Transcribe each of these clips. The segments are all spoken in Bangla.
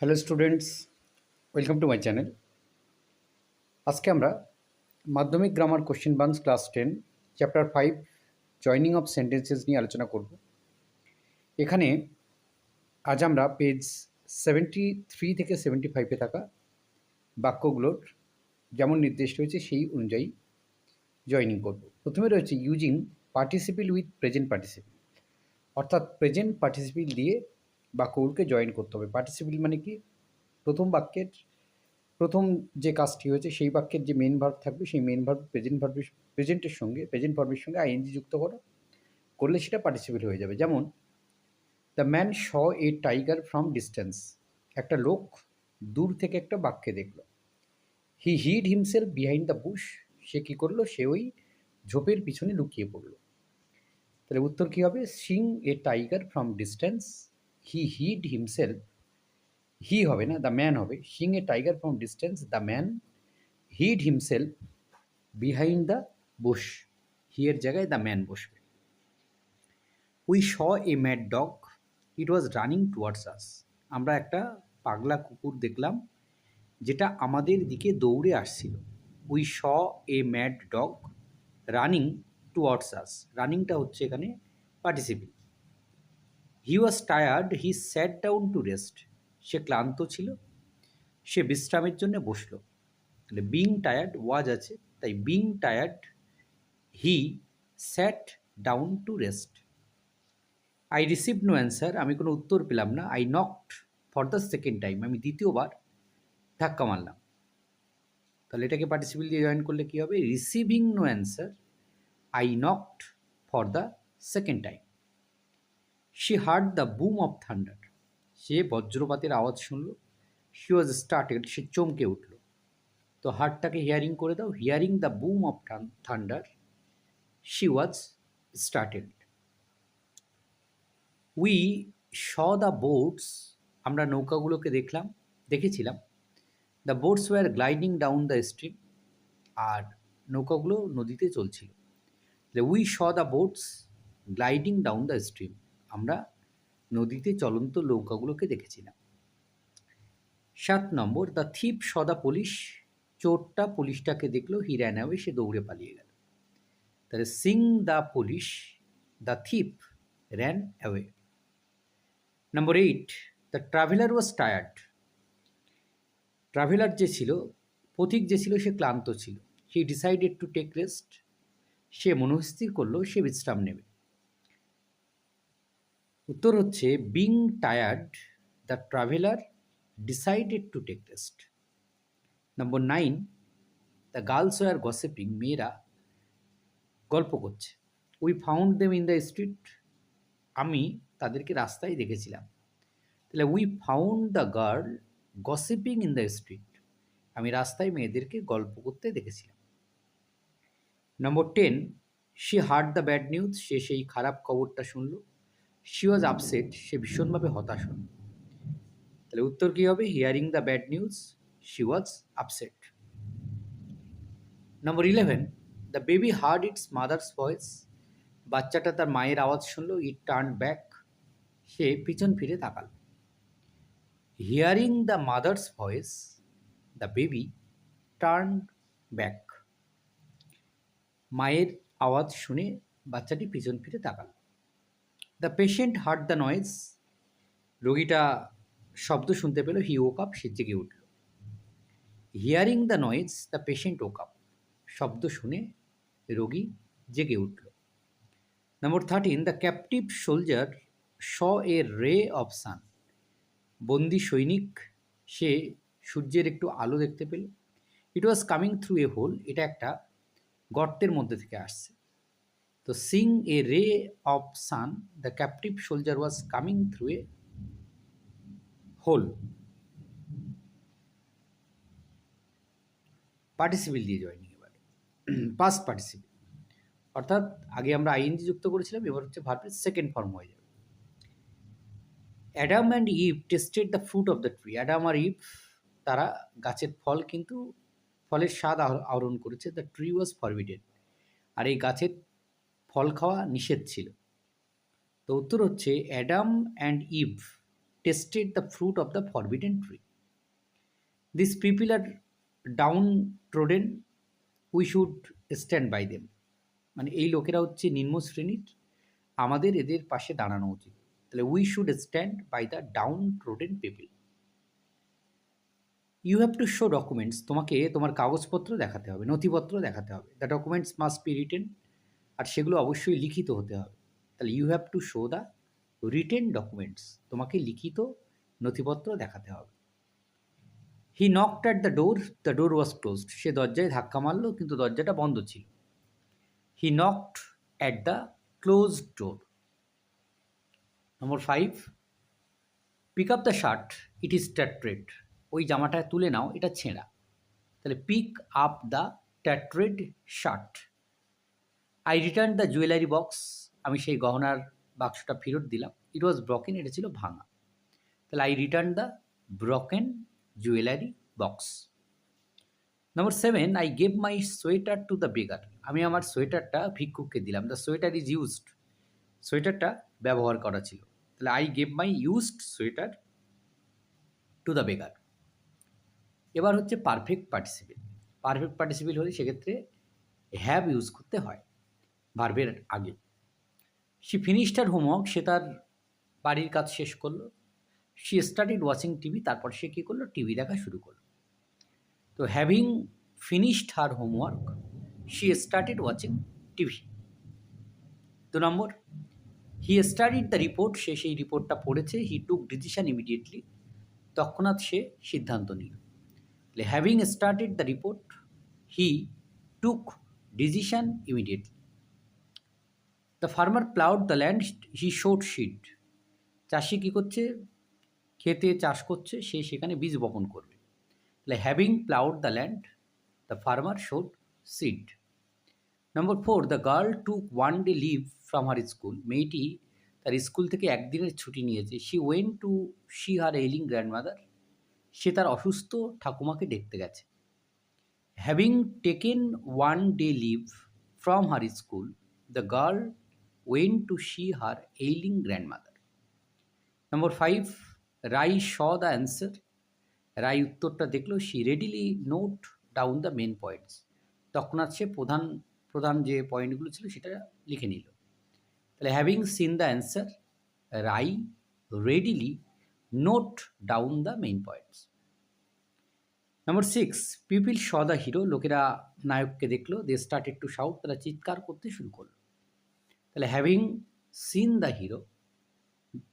Hello students welcome to my channel আজকে আমরা মাধ্যমিক grammar question বাংস class ten chapter five joining of sentences নিয়ে আলোচনা করব। এখানে আজ আমরা পেজ সেভেন্টি থ্রি থেকে সেভেন্টি ফাইভে থাকা বাক্যগুলোর যেমন নির্দেশ রয়েছে সেই অনুযায়ী জয়নিং করব। প্রথমে রয়েছে using participle with present participle অর্থাৎ প্রেজেন্ট পার্টিসিপিল দিয়ে বাক্যগুলোকে জয়েন করতে হবে। পার্টিসিপিল মানে কি? প্রথম বাক্যের, প্রথম যে কাজটি হয়েছে, সেই বাক্যের যে মেন ভার্ব থাকবে, সেই মেন ভার্ব প্রেজেন্ট ভার্বের প্রেজেন্টের সঙ্গে প্রেজেন্ট ভার্বের সঙ্গে আইএনজি যুক্ত করো। করলে সেটা পার্টিসিপিল হয়ে যাবে। যেমন the man saw a tiger from distance একটা লোক দূর থেকে একটা বাক্যে দেখল। He hid himself behind the bush সে কী করল? সে ওই ঝোপের পিছনে লুকিয়ে পড়ল। তাহলে উত্তর কী হবে? Seeing a tiger from distance he hid himself he হবে না দ্য ম্যান হবে seeing a tiger from distance the man hid himself behind the bush হিয়ের জায়গায় দ্য ম্যান বসবে। We saw a mad dog it was running towards us আমরা একটা পাগলা কুকুর দেখলাম, যেটা আমাদের দিকে দৌড়ে আসছিল। We saw a mad dog running towards us রানিংটা হচ্ছে এখানে participle he was tired he sat down to rest সে ক্লান্ত ছিল, সে বিশ্রামের জন্য বসল। তাহলে বিং টায়ার্ড ওয়াজ আছে, তাই being tired he sat down to rest I receive no answer আমি কোনো উত্তর পেলাম না। I knocked for the second time আমি দ্বিতীয়বার ধাক্কা মারলাম। তাহলে এটাকে পার্টিসিপেল দিয়ে জয়েন করলে কী হবে? Receiving no answer I knocked for the second time she heard the boom of thunder সে বজ্রপাতের আওয়াজ শুনল। শি ওয়াজ স্টার্টেড সে চমকে উঠল। তো হার্টটাকে হিয়ারিং করে দাও। Hearing the boom of thunder she was started we saw the boats আমরা নৌকাগুলোকে দেখলাম, দেখেছিলাম। The boats were gliding down the stream আর নৌকাগুলো নদীতে চলছিল। We saw the boats gliding down the stream আমরা নদীতে চলন্ত নৌকাগুলোকে দেখেছিলাম। সাত নম্বর, দ্য থিপ সদা পুলিশ, চোরটা পুলিশটাকে দেখল হি র্যান অ্যাওয়ে সে দৌড়ে পালিয়ে গেল। তাহলে seeing the police, the thief ran away. Number eight, the traveller was tired. Traveller যে ছিল, পথিক যে ছিল, সে ক্লান্ত ছিল। He decided to take rest সে মনস্থির করল, সে বিশ্রাম নেবে। উত্তর হচ্ছে being tired the traveller decided to take rest number nine the girls were gossiping মেয়েরা গল্প করছে। We found them in the street আমি তাদেরকে রাস্তায় দেখেছিলাম। তাহলে we found the girl gossiping in the street আমি রাস্তায় মেয়েদেরকে গল্প করতে দেখেছিলাম। Number ten say heard the bad news সে সেই খারাপ খবরটা শুনলো। শি ওয়াজ আপসেট সে ভীষণভাবে হতাশ হন তাহলে উত্তর কী হবে? Hearing the bad news she was upset number eleven the baby heard its mother's voice বাচ্চাটা তার মায়ের আওয়াজ শুনলো ইট টার্ন ব্যাক সে পিছন ফিরে তাকাল। Hearing the mother's voice the baby turn back মায়ের আওয়াজ শুনে বাচ্চাটি পিছন ফিরে তাকাল। The patient heard the noise রোগীটা শব্দ শুনতে পেল হি ওক আপ সে জেগে উঠল। Hearing the noise the patient woke up শব্দ শুনে রোগী জেগে উঠল। Number thirteen the captive soldier saw a ray of sun বন্দি সৈনিক, সে সূর্যের একটু আলো দেখতে পেল। It was coming through a hole এটা একটা গর্তের মধ্যে থেকে আসছে। তো seeing a ray of sun the captive soldier was coming through a hole participle দিয়ে জয়নিং এবারে। পাস্ট পার্টিসিপিল অর্থাৎ আগে আমরা আইএনজি যুক্ত করেছিলাম, এবার হচ্ছে ভার্বের সেকেন্ড ফর্ম হয়ে যাবে। Adam and Eve tasted the fruit of the tree Adam R Eve তারা গাছের ফল কিন্তু, ফলের স্বাদ আহরণ করেছে। দ্য ট্রি ওয়াজ ফরবিডেড আর এই গাছের ফল খাওয়া নিষেধ ছিল। তো উত্তর হচ্ছে, Adam and Eve tasted the fruit fruit the the forbidden this These are downtrodden we should stand by them. মানে এই লোকেরা হচ্ছে নিম্ন শ্রেণির, আমাদের এদের পাশে দাঁড়ানো উচিত। তাহলে we should stand by the downtrodden people. You have to show documents, তোমাকে তোমার কাগজপত্র দেখাতে হবে, নথিপত্র দেখাতে হবে। The documents must be written আর সেগুলো অবশ্যই লিখিত হতে হবে। তাহলে you have to show the written documents তোমাকে লিখিত নথিপত্র দেখাতে হবে। He knocked at the door the door was closed সে দরজায় ধাক্কা মারলো, কিন্তু দরজাটা বন্ধ ছিল। He knocked at the close door number five pick up the shirt it is tattered ওই জামাটা তুলে নাও, এটা ছেঁড়া। তাহলে pick up the tattered shirt I return the jewellery box আমি সেই গহনার বাক্সটা ফেরত দিলাম। ইট ওয়াজ ব্রকেন এটা ছিল ভাঙা। তাহলে I return the broken jewellery box number seven I gave my sweater to the beggar আমি আমার সোয়েটারটা ভিক্ষুককে দিলাম। দ্য সোয়েটার ইজ ইউজড সোয়েটারটা ব্যবহার করা ছিল। তাহলে I gave my used sweater to the beggar এবার হচ্ছে পারফেক্ট পার্টিসিপেল পারফেক্ট পার্টিসিপেল হলে সেক্ষেত্রে হ্যাভ ইউজ করতে হয়। ভার্বের আগে। সি ফিনিশড হোমওয়ার্ক সে তার বাড়ির কাজ শেষ করল। সি স্টার্টেড ওয়াচিং টিভি তারপর সে কী করল? টিভি দেখা শুরু করল। তো having finished her homework she started watching TV দু number he studied the report সে সেই রিপোর্টটা পড়েছে। হি টুক ডিসিশন ইমিডিয়েটলি তৎক্ষণাৎ সে সিদ্ধান্ত নিল। Having started the report he took decision immediately the farmer ploughed the land he sowed seed চাষি কী করছে? খেতে চাষ করছে, সে সেখানে বীজ বপন করবে। তাহলে having ploughed the land the farmer sowed seed number four the girl took one day leave from her school মেয়েটি তার স্কুল থেকে একদিনের ছুটি নিয়েছে। She went to see her ailing grandmother সে তার অসুস্থ ঠাকুমাকে দেখতে গেছে। Having taken one day leave from her school the girl went to see her ailing grandmother number five Rai saw the answer Rai উত্তরটা দেখল she readily note down the main points তৎক্ষণাৎ সে প্রধান প্রধান যে পয়েন্টগুলো ছিল সেটা লিখে নিল। তাহলে having seen the answer Rai readily note down the main points number six people saw the hero লোকেরা নায়ককে দেখল দে স্টার্টেড টু শাউট তারা চিৎকার করতে শুরু করল। তাহলে having seen the hero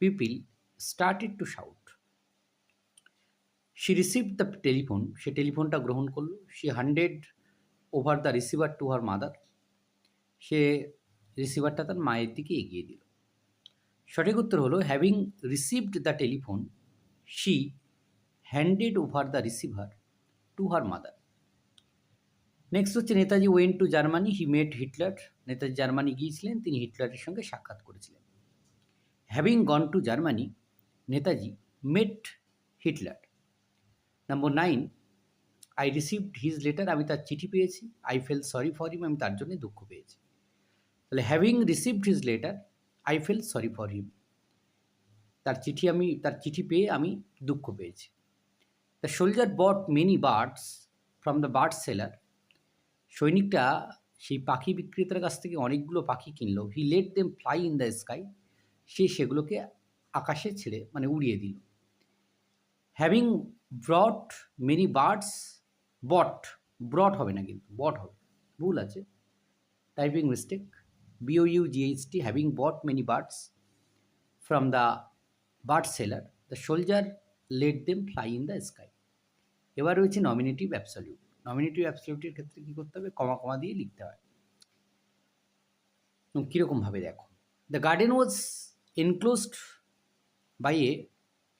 people started to shout she receive the telephone সে টেলিফোনটা গ্রহণ করল she handed over the receiver to her mother সে রিসিভারটা তার মায়ের দিকে এগিয়ে দিল। সঠিক উত্তর হলো having received the telephone she handed over the receiver to her mother next হচ্ছে Netaji went to Germany he met Hitler Netaji Germany গিয়েছিলেন, তিনি হিটলারের সঙ্গে সাক্ষাৎ করেছিলেন। Having gone to Germany Netaji met Hitler number nine I received his letter আমি তার চিঠি পেয়েছি। I felt sorry for him আমি তার জন্য দুঃখ পেয়েছি। তাহলে having received his letter I felt sorry for him তার চিঠি আমি, তার চিঠি পেয়ে আমি দুঃখ পেয়েছি। The soldier bought many birds from the bird seller সৈনিকটা সেই পাখি বিক্রেতার কাছ থেকে অনেকগুলো পাখি কিনলো। He let them fly in the sky সে সেগুলোকে আকাশে ছেড়ে মানে উড়িয়ে দিল। Having brought many birds bought brought হবে না কিন্তু বট হবে। ভুল আছে। Typing mistake B O U G H T having bought many birds from the bird seller the soldier let them fly in the sky এবার রয়েছে নমিনেটিভ অ্যাবসলিউট নমিনেটিভ অ্যাবসলিউটের ক্ষেত্রে কী করতে হবে? কমা কমা দিয়ে লিখতে হয়। কীরকমভাবে দেখো? The garden was enclosed by a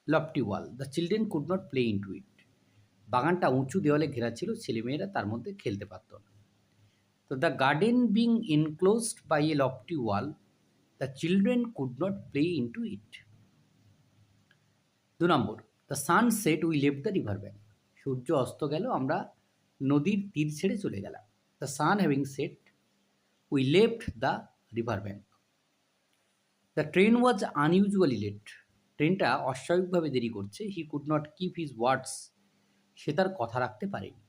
lofty wall the children could not play into it বাগানটা উঁচু দেওয়ালে ঘেরা ছিল, ছেলেমেয়েরা তার মধ্যে খেলতে পারত না। তো the garden being enclosed by a lofty wall the children could not play into it দু number the sun set we left the river bank সূর্য অস্ত গেল, আমরা নদীর তীর ছেড়ে চলে গেলাম। The sun having set we left the river bank the train was unusually late ট্রেনটা অস্বাভাবিকভাবে দেরি করছে। He could not keep his words সে তার কথা রাখতে পারেনি।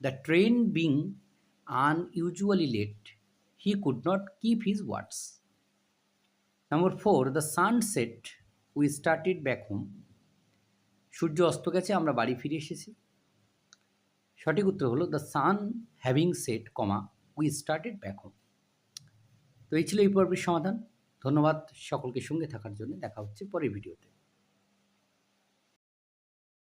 The train being unusually late he could not keep his words number four the sunset we started back home সূর্য অস্ত গেছে, আমরা বাড়ি ফিরে এসেছি। সঠিক উত্তর হলো the sun having set comma we started back home তো এই ছিল এই পর্বের সমাধান। ধন্যবাদ সকলকে সঙ্গে থাকার জন্য। দেখা হচ্ছে পরের ভিডিওতে।